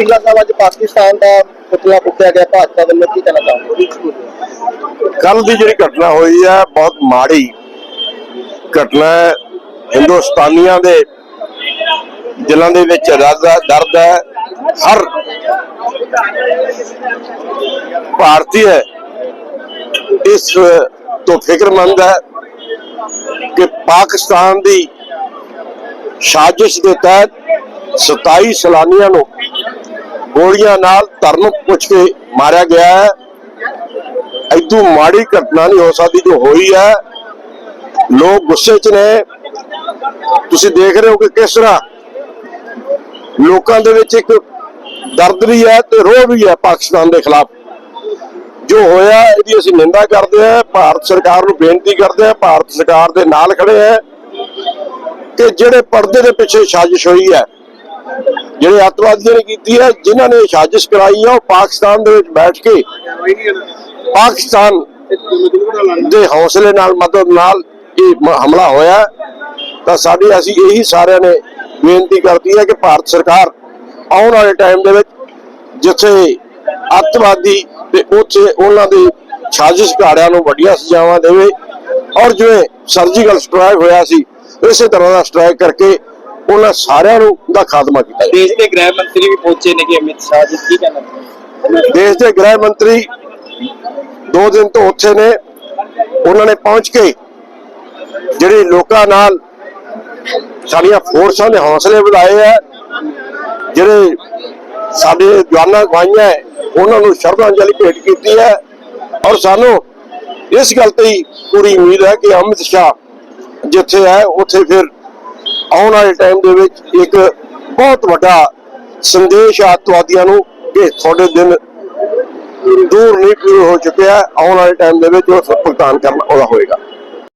ਸਿੰਘਲਾ ਸਾਹਿਬ, ਅੱਜ ਪਾਕਿਸਤਾਨ ਦਾ ਪੁਤਲਾ ਫੁੱਕਿਆ ਗਿਆ, ਭਾਜਪਾ ਵੱਲੋਂ ਕੀ ਕਹਿਣਾ ਚਾਹੁੰਦੇ ਕੱਲ ਦੀ ਜਿਹੜੀ ਘਟਨਾ ਹੋਈ ਹੈ ਬਹੁਤ ਮਾੜੀ ਘਟਨਾ ਹਿੰਦੁਸਤਾਨੀਆਂ ਦੇ ਦਿਲਾਂ ਦੇ ਵਿੱਚ ਦਰਦ ਹੈ। ਹਰ ਭਾਰਤੀ ਹੈ, ਇਸ ਤੋਂ ਫਿਕਰਮੰਦ ਹੈ ਕਿ ਪਾਕਿਸਤਾਨ ਦੀ ਸਾਜ਼ਿਸ਼ ਦੇ ਤਹਿਤ 27 ਸੈਲਾਨੀਆਂ ਨੂੰ ਗੋਲੀਆਂ ਨਾਲ ਧਰਨ ਪੁੱਛ ਕੇ ਮਾਰਿਆ ਗਿਆ ਹੈ। ਇਦੋਂ ਮਾੜੀ ਘਟਨਾ ਨਹੀਂ ਹੋ ਸਕਦੀ ਜੋ ਹੋਈ ਹੈ। ਲੋਕ ਗੁੱਸੇ 'ਚ ਨੇ। ਤੁਸੀਂ ਦੇਖ ਰਹੇ ਹੋ ਕਿ ਕਿਸ ਤਰ੍ਹਾਂ ਲੋਕਾਂ ਦੇ ਵਿੱਚ ਇੱਕ ਦਰਦ ਵੀ ਹੈ ਤੇ ਰੋਹ ਵੀ ਹੈ ਪਾਕਿਸਤਾਨ ਦੇ ਖਿਲਾਫ। ਜੋ ਹੋਇਆ, ਇਹਦੀ ਅਸੀਂ ਨਿੰਦਾ ਕਰਦੇ ਹਾਂ। ਭਾਰਤ ਸਰਕਾਰ ਨੂੰ ਬੇਨਤੀ ਕਰਦੇ ਹਾਂ, ਭਾਰਤ ਸਰਕਾਰ ਦੇ ਨਾਲ ਖੜੇ ਹਾਂ ਕਿ ਜਿਹੜੇ ਪਰਦੇ ਦੇ ਪਿੱਛੇ ਸਾਜ਼ਿਸ਼ ਹੋਈ ਹੈ ਜਿਹੜੇ ਅੱਤਵਾਦੀਆਂ ਨੇ ਕੀਤੀ ਹੈ, ਜਿਨ੍ਹਾਂ ਨੇ ਸਾਜ਼ਿਸ਼ ਕਰਾਈ ਹੈ ਉਹ ਪਾਕਿਸਤਾਨ ਦੇ ਵਿੱਚ ਬੈਠ ਕੇ ਪਾਕਿਸਤਾਨ ਦੇ ਹੌਸਲੇ ਨਾਲ, ਮਦਦ ਨਾਲ ਇਹ ਹਮਲਾ ਹੋਇਆ ਤਾਂ ਸਾਡੀ, ਅਸੀਂ ਇਹੀ ਸਾਰਿਆਂ ਨੇ ਬੇਨਤੀ ਕਰਦੀ ਹੈ ਕਿ ਭਾਰਤ ਸਰਕਾਰ ਆਉਣ ਵਾਲੇ ਟਾਈਮ ਦੇ ਵਿੱਚ ਜਿੱਥੇ ਅੱਤਵਾਦੀ ਤੇ ਉੱਥੇ ਉਹਨਾਂ ਦੇ ਸਾਜ਼ਿਸ਼ ਘਾੜਿਆਂ ਨੂੰ ਵੱਡੀਆਂ ਸਜ਼ਾਵਾਂ ਦੇਵੇ ਔਰ ਜਿਵੇਂ ਸਰਜੀਕਲ ਸਟ੍ਰਾਈਕ ਹੋਇਆ ਸੀ, ਇਸੇ ਤਰ੍ਹਾਂ ਦਾ ਸਟ੍ਰਾਈਕ ਕਰਕੇ ਉਹਨਾਂ ਸਾਰਿਆਂ ਨੂੰ ਦਾ ਖਾਤਮਾ ਕੀਤਾ ਦੇਸ਼ ਦੇ ਗ੍ਰਹਿ ਮੰਤਰੀ ਵੀ ਪਹੁੰਚੇ ਨੇ ਕਿ ਅਮਿਤ ਸ਼ਾਹ ਜੀ ਕੀ ਕਹਿਣਾ ਚਾਹੁੰਦੇ? ਦੇਸ਼ ਦੇ ਗ੍ਰਹਿ ਮੰਤਰੀ ਦੋ ਦਿਨ ਤੋਂ ਉੱਥੇ ਨੇ। ਉਹਨਾਂ ਨੇ ਪਹੁੰਚ ਕੇ ਜਿਹੜੇ ਲੋਕਾਂ ਨਾਲ ਸਾਡੀਆਂ ਫੋਰਸਾਂ ਦੇ ਹੌਸਲੇ ਵਧਾਏ ਆ ਜਿਹੜੇ ਸਾਡੇ ਜਵਾਨਾਂ ਗਵਾਈਆਂ ਉਹਨਾਂ ਨੂੰ ਸ਼ਰਧਾਂਜਲੀ ਭੇਟ ਕੀਤੀ ਹੈ। ਔਰ ਸਾਨੂੰ ਇਸ ਗੱਲ ਤੇ ਹੀ ਪੂਰੀ ਉਮੀਦ ਹੈ ਕਿ ਅਮਿਤ ਸ਼ਾਹ ਜਿੱਥੇ ਹੈ ਉੱਥੇ ਫਿਰ ਆਉਣ ਵਾਲੇ ਟਾਈਮ ਦੇ ਵਿੱਚ ਇੱਕ ਬਹੁਤ ਵੱਡਾ ਸੰਦੇਸ਼ ਆ ਅੱਤਵਾਦੀਆਂ ਨੂੰ ਕਿ ਤੁਹਾਡੇ ਦਿਨ ਦੂਰ ਨਹੀਂ ਪੂਰੇ ਹੋ ਚੁੱਕਿਆ ਆਉਣ ਵਾਲੇ ਟਾਈਮ ਦੇ ਵਿੱਚ ਉਹ ਭੁਗਤਾਨ ਕਰਨਾ ਉਹਦਾ ਹੋਏਗਾ।